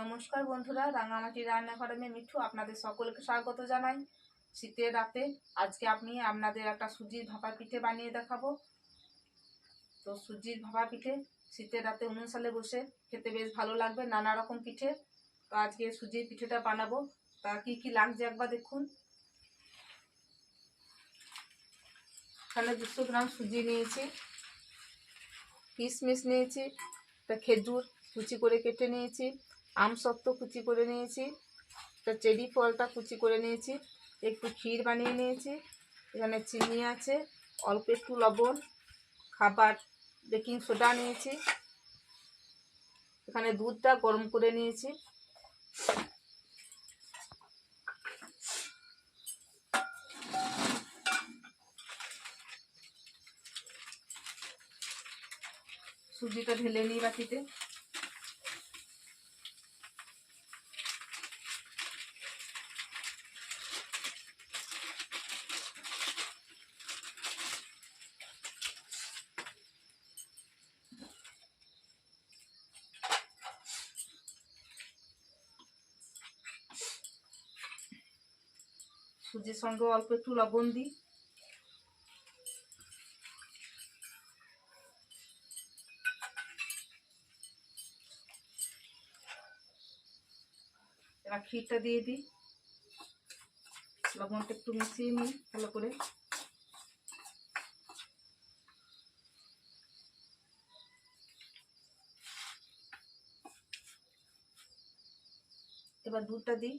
নমস্কার বন্ধুরা, রাঙামাটি রান্নাঘরে মিঠু আপনাদের সকলকে স্বাগত জানাই। শীতের রাতে আজকে আপনি আপনাদের একটা সুজির ভাপা পিঠে বানিয়ে দেখাবো। তো সুজির ভাপা পিঠে শীতের রাতে অনুষ্ঠানে বসে খেতে বেশ ভালো লাগবে নানা রকম পিঠে। তো আজকে সুজির পিঠেটা বানাবো। তা কি কি লাগছে একবার দেখুন। এখানে দুশো গ্রাম সুজি নিয়েছি, কিশমিশ নিয়েছি, তা খেজুর কুচি করে কেটে নিয়েছি। আমসত্ত্ব কুচি করে নিয়েছি। তা চেরি ফলটা কুচি করে নিয়েছি। একটু ক্ষীর বানিয়ে নিয়েছি। এখানে চিনি আছে, অল্প একটু লবণ, খাবার, বেকিং সোডা নিয়েছি। এখানে দুধটা গরম করে নিয়েছি। সুজিটা ঢেলে নিই বাটিতে। সুজির সঙ্গে অল্প একটু লবণ দিই। এবার ক্ষীরটা দিয়ে দিই। লবণটা একটু মিশিয়ে নিই ভালো করে। এবার দুধটা দিই।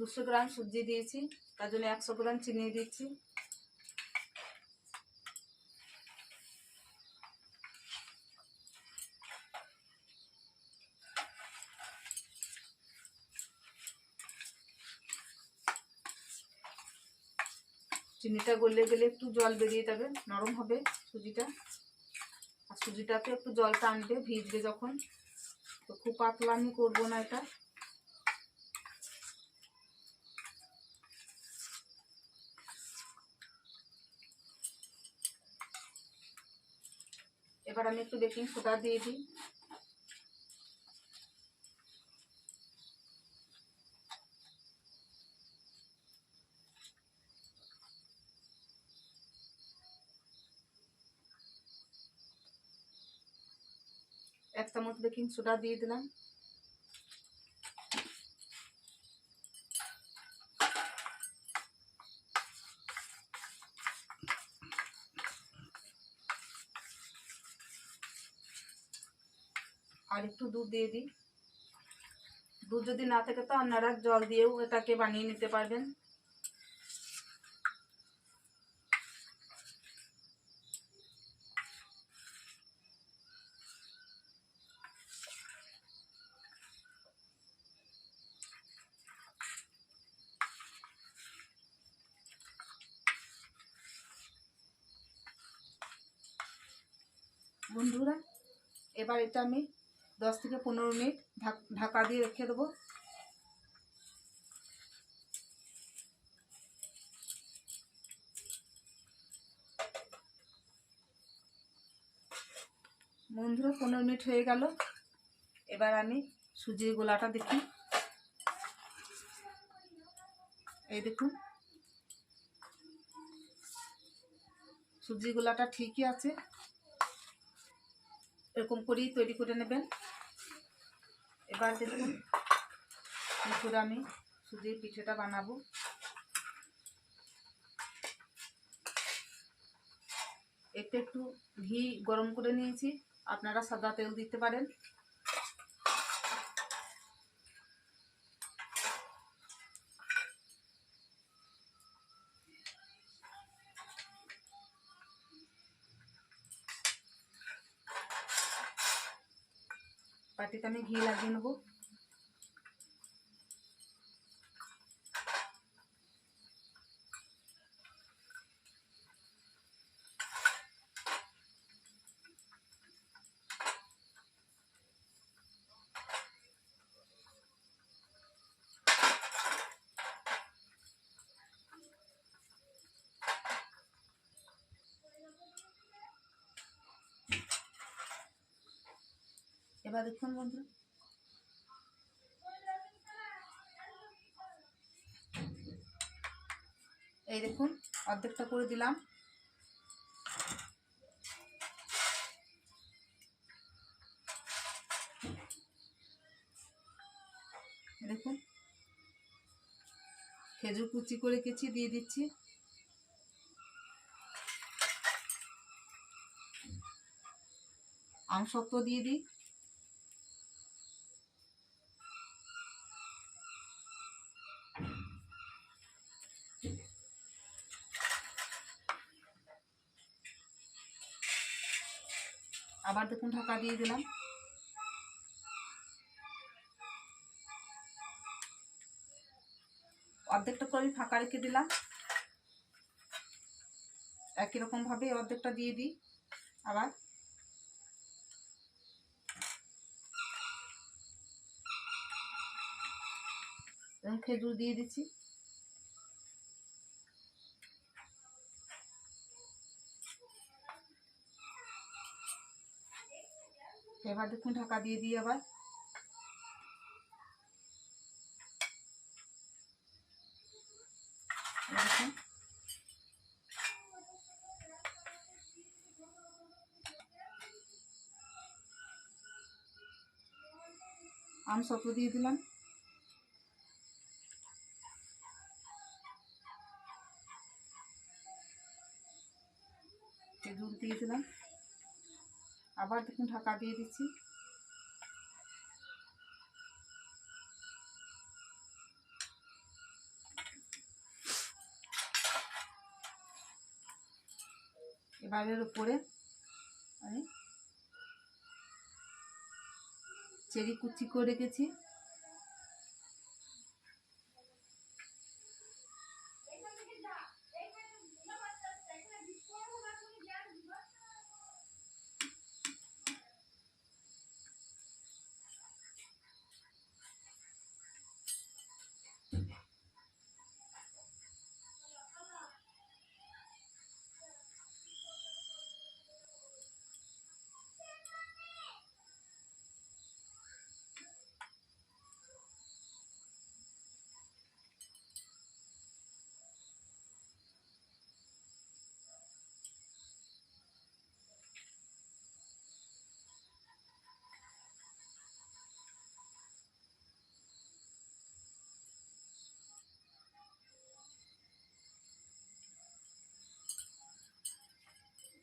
দুশো গ্রাম সুজি দিয়েছি, তার জন্য একশো গ্রাম চিনি দিচ্ছি। চিনিটা গলে গেলে একটু জল বেরিয়ে যাবে, নরম হবে সুজিটা। আর সুজিটাতে একটু জল টানবে ভিজবে যখন, তো খুব পাতলা আমি করব না এটা। আমি একটু বেকিং সোডা দিয়ে দিই। এক চামচ বেকিং সোডা দিয়ে দিলাম। আর একটু দুধ দিয়ে দিই। দুধ যদি না থাকে তো আপনারা জল দিয়েও এটাকে বানিয়ে নিতে পারবেন। বন্ধুরা, এবার এটা আমি দশ থেকে পনেরো মিনিট ঢাকা দিয়ে রেখে দেবো। বন্ধুরা, পনেরো মিনিট হয়ে গেল। এবার আমি সুজির গোলাটা দেখি। এই দেখুন। সুজির গোলাটা ঠিকই আছে। এরকম করেই তৈরি করে নেবেন। এবার দেখুন কী আমি সুজির পিঠেটা বানাবো। এতে একটু ঘি গরম করে নিয়েছি। আপনারা সাদা তেল দিতে পারেন। পাটিতে আমি এবার দেখুন বন্ধু। এই দেখুন, অর্ধেকটা করে দিলাম। দেখুন, খেজুর কুচি করে কেচি দিয়ে দিচ্ছি। আমসত্ব দিয়ে দিই। আবার দেখুন ঢাকা দিয়ে দিলাম। অর্ধেকটা করে আমি ফাঁকা রেখে দিলাম। একই রকম ভাবে অর্ধেকটা দিয়ে দিই আবার। খেজুর দিয়ে দিচ্ছি। এবার দেখুন ঢাকা দিয়ে দিই আবার। এই দেখুন। আম সত্য দিয়ে দিলাম। দুধ দিয়ে দিলাম। আবার দেখুন ঢাকা দিয়ে দিচ্ছি। এবারের উপরে আমি চেরি কুচি করে রেখেছি।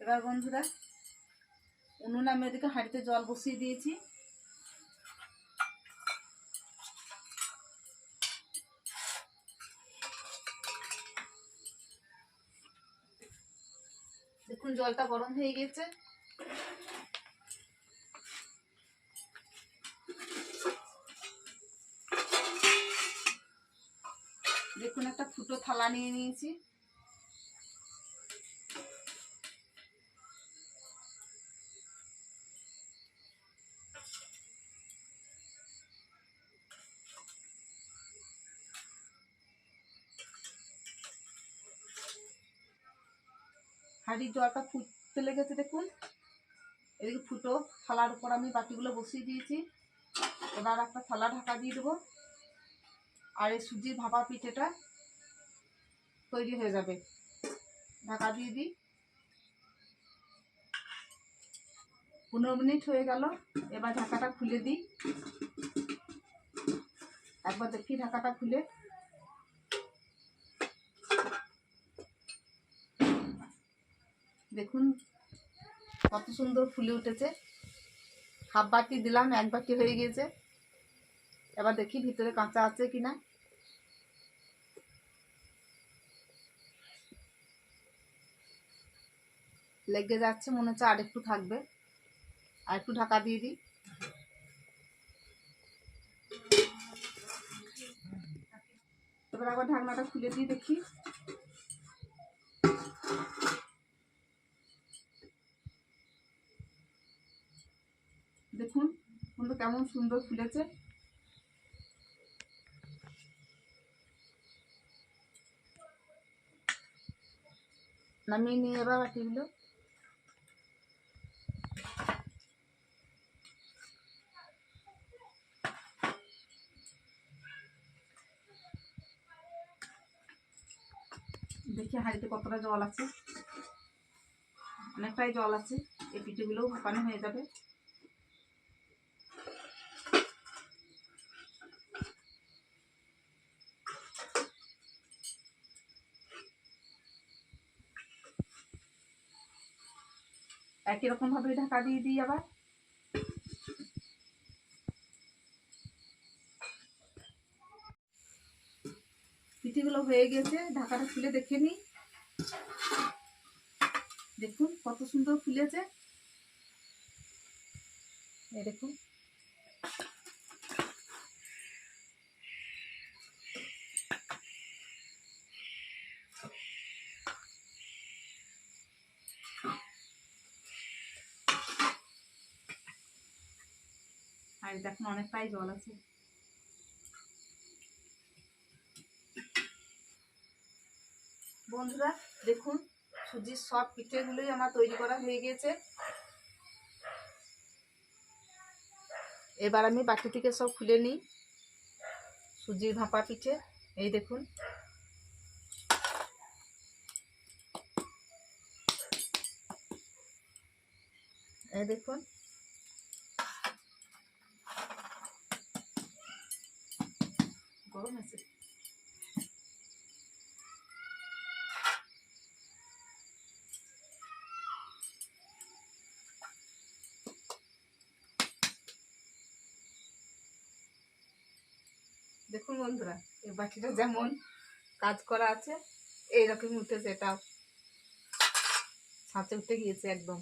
এবার বন্ধুরা, উনুন আমি ওদিকে হাঁড়িতে জল বসিয়ে দিয়েছি। দেখুন, জলটা গরম হয়ে গেছে। দেখুন, একটা ফুটো থালা নিয়ে নিয়েছি। হাঁড়ির জলটা ফুটতে লেগেছে দেখুন। এদিকে ফুটো থালার উপর আমি বাটিগুলো বসিয়ে দিয়েছি। এবার একটা থালা ঢাকা দিয়ে দেবো। আর এই সুজির ভাপা পিঠেটা তৈরি হয়ে যাবে। ঢাকা দিয়ে দিই। পনেরো মিনিট হয়ে গেল। এবার ঢাকাটা খুলে দিই। একবার দেখি ঢাকাটা খুলে। দেখুন, কত সুন্দর ফুলে উঠেছে। হাফ বাটি দিলাম, এক বাটি হয়ে গিয়েছে। এবার দেখি ভিতরে কাঁচা আছে কিনা। লেগে যাচ্ছে, মনে হচ্ছে আর একটু থাকবে। আর একটু ঢাকা দিয়ে দিই। এবার আবার ঢাকনাটা খুলে দিয়ে দেখি। দেখুন কিন্তু কেমন সুন্দর ফুলেছে। নামিয়ে নিয়ে এবার বাটিগুলো দেখি হাঁড়িতে কতটা জল আছে। অনেকটাই জল আছে, এই পিঠেগুলোও ভাপানো হয়ে যাবে। একই রকম ভাবে ঢাকা দিয়ে দিই আবার। পিঠেগুলো হয়ে গেছে, ঢাকাটা খুলে দেখে নিই। দেখুন কত সুন্দর ফুলেছে। দেখুন। আর দেখুন অনেকটাই জল আছে। বন্ধুরা, দেখুন, সুজির সব পিঠেগুলোই আমার তৈরি করা হয়ে গিয়েছে। এবার আমি বাটি থেকে সব খুলে নিই, সুজির ভাপা পিঠে। এই দেখুন। এই দেখুন। গরম আছে। দেখুন বন্ধুরা, এই বাটিটা যেমন কাজ করা আছে, এইরকম উঠেছে এটাও ছাঁচে উঠে গিয়েছে একদম।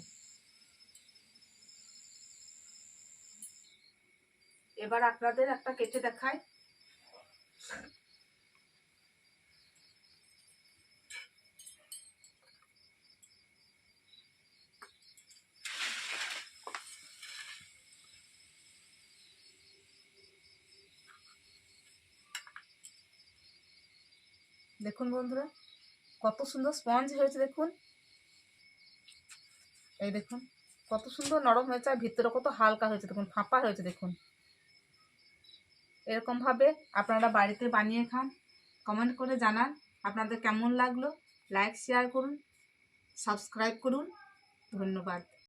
এবার আপনাদের একটা কেটে দেখাই। দেখুন বন্ধুরা, কত সুন্দর স্পঞ্জ হয়েছে দেখুন। এই দেখুন, কত সুন্দর নরম হয়েছে আর ভিতরে কত হালকা হয়েছে দেখুন, ফাঁপা হয়েছে দেখুন। এরকমভাবে আপনারা বাড়িতে বানিয়ে খান। কমেন্ট করে জানান আপনাদের কেমন লাগল। লাইক শেয়ার করুন। সাবস্ক্রাইব করুন। ধন্যবাদ।